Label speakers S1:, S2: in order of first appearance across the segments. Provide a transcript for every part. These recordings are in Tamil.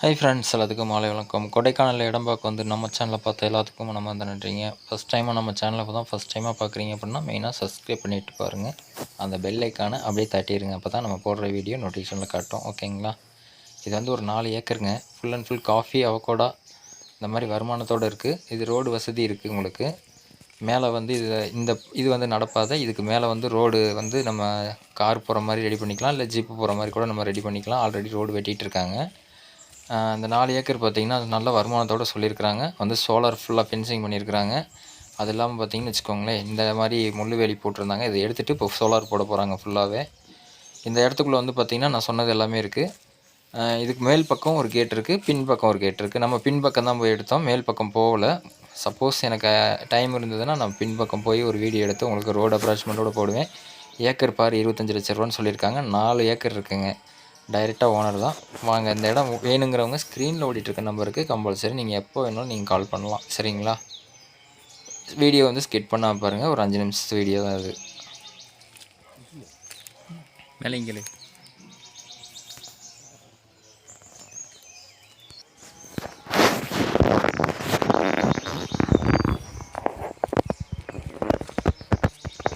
S1: ஹை ஃப்ரெண்ட்ஸ் எல்லாத்துக்கும் மாலை வணக்கம். கொடைக்கானலில் இடம் பார்க்க வந்து நம்ம சேனலை பார்த்த எல்லாத்துக்கும் நம்ம வந்து நன்றிங்க. ஃபஸ்ட் டைமாக நம்ம சேனலை தான் ஃபஸ்ட் டைமாக பார்க்குறீங்க அப்படின்னா மெயினாக சப்ஸ்கிரைப் பண்ணிட்டு பாருங்கள் அந்த பெல் ஐக்கானை அப்படியே தட்டிடுங்க அப்போ தான் நம்ம போடுற வீடியோ நோட்டிஃபிகேஷனில் காட்டும். ஓகேங்களா இது வந்து ஒரு நாலு ஏக்கருங்க. Full and full coffee avocado இந்த மாதிரி வருமானத்தோடு இருக்குது இது ரோடு வசதி இருக்குது உங்களுக்கு. மேலே வந்து இது இந்த இது வந்து நடப்பாத. இதுக்கு மேலே வந்து ரோடு வந்து நம்ம கார் போகிற மாதிரி ரெடி பண்ணிக்கலாம். இல்லை ஜீப்பு போகிற மாதிரி கூட நம்ம ரெடி பண்ணிக்கலாம். ஆல்ரெடி ரோடு வெட்டிகிட்டு இருக்காங்க. இந்த நாலு ஏக்கர் பார்த்திங்கன்னா அது நல்ல வருமானத்தோடு சொல்லியிருக்கிறாங்க. வந்து சோலார் ஃபுல்லாக ஃபென்சிங் பண்ணியிருக்கிறாங்க. அது இல்லாமல் பார்த்திங்கன்னு வச்சுக்கோங்களேன் இந்த மாதிரி முள்ளு வேலி போட்டிருந்தாங்க. இதை எடுத்துகிட்டு இப்போ சோலார் போட போகிறாங்க ஃபுல்லாகவே இந்த இடத்துக்குள்ளே வந்து பார்த்திங்கன்னா நான் சொன்னது எல்லாமே இருக்குது இதுக்கு மேல் பக்கம் ஒரு கேட் இருக்குது பின் பக்கம் ஒரு கேட் இருக்குது நம்ம பின் பக்கம் தான் போய் எடுத்தோம் மேல் பக்கம் போகல. சப்போஸ் எனக்கு டைம் இருந்ததுன்னா நான் பின் பக்கம் போய் ஒரு வீடியோ எடுத்து உங்களுக்கு ரோடு அப்ராச்மெண்ட்டோடு போடுவேன். ஏக்கர் பார் இருபத்தஞ்சி லட்ச ரூபான்னு சொல்லியிருக்காங்க. நாலு ஏக்கர் இருக்குங்க. டைரெக்டாக ஓனர் தான். வாங்க இந்த இடம் வேணுங்கிறவங்க ஸ்க்ரீனில் ஓடிட்டுருக்க நம்பருக்கு கம்பல்சரி நீங்கள் எப்போ வேணாலும் நீங்கள் கால் பண்ணலாம். சரிங்களா? வீடியோ வந்து ஸ்கிட் பண்ணாமல் பாருங்கள் ஒரு அஞ்சு நிமிஷத்து வீடியோ தான் அது. மேலேங்களே.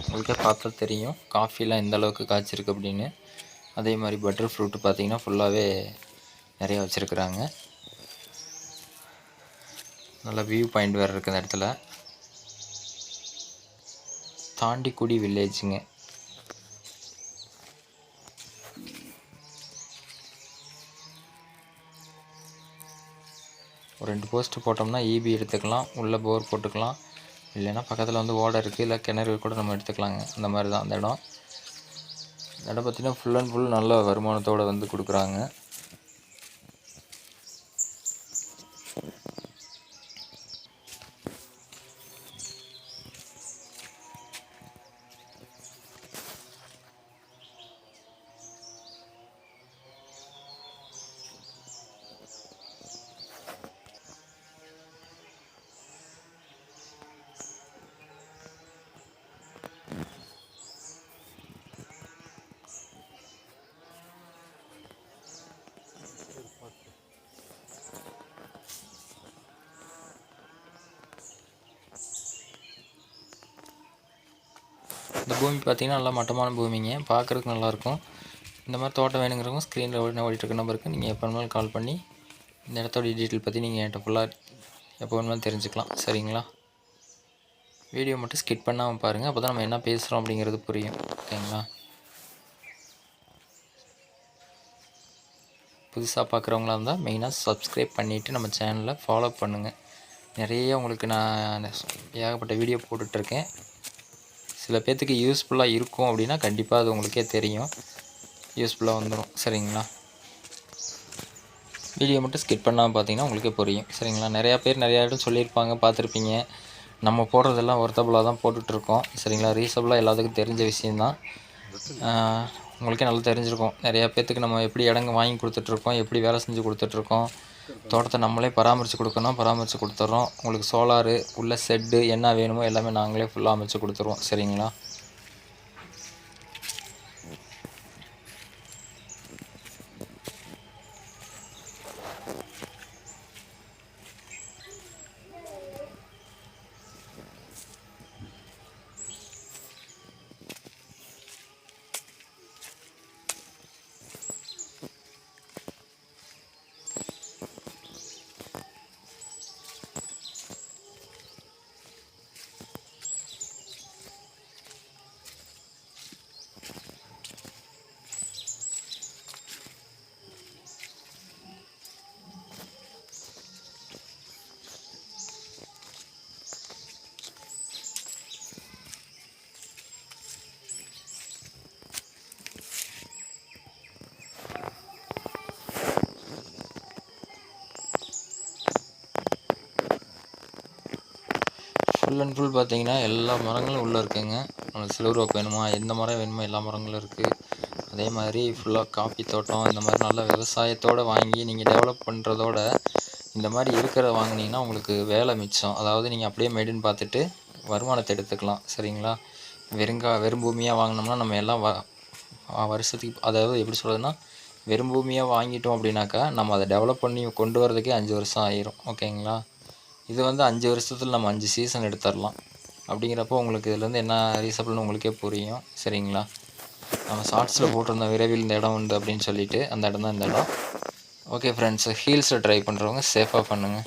S1: உங்களுக்கே பார்த்தா தெரியும். காஃபிலாம் எந்த அளவுக்கு காய்ச்சிருக்கு அப்படின்னு. அதே மாதிரி பட்டர் ஃப்ரூட் பார்த்தீங்கன்னா ஃபுல்லாகவே நிறையா வச்சுருக்குறாங்க. நல்ல வியூ பாயிண்ட் வேறு இருக்குது அந்த இடத்துல. தாண்டிக்குடி வில்லேஜுங்க ஒரு ரெண்டு போஸ்ட்டு போட்டோம்னா ஈபி எடுத்துக்கலாம் உள்ளே போர் போட்டுக்கலாம். இல்லைன்னா பக்கத்தில் வந்து ஓடை இருக்குது இல்லை கிணறு கூட நம்ம எடுத்துக்கலாங்க. அந்த மாதிரி தான் அந்த இடம். இடம் பார்த்திங்கன்னா ஃபுல் அண்ட் ஃபுல் நல்ல வருமானத்தோடு வந்து கொடுக்குறாங்க. பூமி பார்த்திங்கன்னா நல்லா மட்டமான பூமிங்க. பார்க்குறதுக்கு நல்லாயிருக்கும். இந்த மாதிரி தோட்டம் வேணுங்கிறவங்க ஸ்க்ரீனில் ஓடி ஓடிட்டுருக்க நம்பருக்கு நீங்கள் எப்போ வேணாலும் கால் பண்ணி இந்த இடத்தோட டீட்டெயில் பற்றி நீங்கள் என்கிட்ட ஃபுல்லாக எப்போ வேணுமாலும் தெரிஞ்சுக்கலாம். சரிங்களா? வீடியோ மட்டும் ஸ்கிட் பண்ணாமல் பாருங்கள் அப்போ தான் நம்ம என்ன பேசுகிறோம் அப்படிங்கிறது புரியும். ஓகேங்களா புதுசாக பார்க்குறவங்களா இருந்தால் மெயினாக சப்ஸ்கிரைப் பண்ணிவிட்டு நம்ம சேனலை ஃபாலோ பண்ணுங்கள் நிறைய உங்களுக்கு நான் ஏகப்பட்ட வீடியோ போட்டுட்ருக்கேன் சில பேர்த்துக்கு யூஸ்ஃபுல்லாக இருக்கும் அப்படின்னா கண்டிப்பாக அது உங்களுக்கே தெரியும். யூஸ்ஃபுல்லாக வந்துடும் சரிங்களா? வீடியோ மட்டும் ஸ்கிப் பண்ணாமல் பார்த்தீங்கன்னா உங்களுக்கே புரியும். சரிங்களா? நிறையா பேர் நிறையா இடம் சொல்லியிருப்பாங்க பார்த்துருப்பீங்க நம்ம போடுறதெல்லாம் ஒர்த்தபுளாக தான் போட்டுட்ருக்கோம். சரிங்களா? ரீசபிளாக எல்லாத்துக்கும் தெரிஞ்ச விஷயந்தான் உங்களுக்கே நல்லா தெரிஞ்சிருக்கும். நிறையா பேர்த்துக்கு நம்ம எப்படி இடங்க வாங்கி கொடுத்துட்ருக்கோம் எப்படி வேலை செஞ்சு கொடுத்துட்ருக்கோம். தோட்டத்தை நம்மளே பராமரித்து கொடுக்கணும் பராமரித்து கொடுத்துட்றோம் உங்களுக்கு சோலாரு உள்ள செட்டு என்ன வேணுமோ எல்லாமே நாங்களே ஃபுல்லாக அமைச்சு கொடுத்துருவோம். சரிங்களா? ஃபுல் அண்ட் ஃபுல் பார்த்தீங்கன்னா எல்லா மரங்களும் உள்ளே இருக்குங்க. உங்களுக்கு சிலுவர் ரோக் வேணுமா? எந்த மரம் வேணுமோ எல்லா மரங்களும் இருக்குது அதே மாதிரி ஃபுல்லாக காஃபி தோட்டம் இந்த மாதிரி நல்ல விவசாயத்தோடு வாங்கி நீங்கள் டெவலப் பண்ணுறதோட இந்த மாதிரி இருக்கிறத வாங்குனீங்கன்னா உங்களுக்கு வேலை மிச்சம். அதாவது நீங்கள் அப்படியே மெயின்டைன் பார்த்துட்டு வருமானத்தை எடுத்துக்கலாம். சரிங்களா? வெறுங்கா வெறும் பூமியாக வாங்கினோம்னா நம்ம எல்லாம் வ வருஷத்துக்கு அதாவது எப்படி சொல்கிறதுனா வெறும் பூமியாக வாங்கிட்டோம் அப்படின்னாக்கா நம்ம அதை டெவலப் பண்ணி கொண்டு வரதுக்கே அஞ்சு வருஷம் ஆயிரும். ஓகேங்களா? இது வந்து அஞ்சு வருஷத்தில் நம்ம அஞ்சு சீசன் எடுத்துடலாம் அப்படிங்கிறப்போ உங்களுக்கு இதுலேருந்து என்ன ரீசபிள்னு உங்களுக்கே புரியும். சரிங்களா? நம்ம ஷார்ட்ஸில் போட்டிருந்தோம் விரைவில் இந்த இடம் உண்டு அப்படின்னு சொல்லிட்டு அந்த இடம் தான் இந்த இடம். ஓகே ஃப்ரெண்ட்ஸ் ஹீல்ஸை ட்ரை பண்ணுறவங்க சேஃபாக பண்ணுங்கள்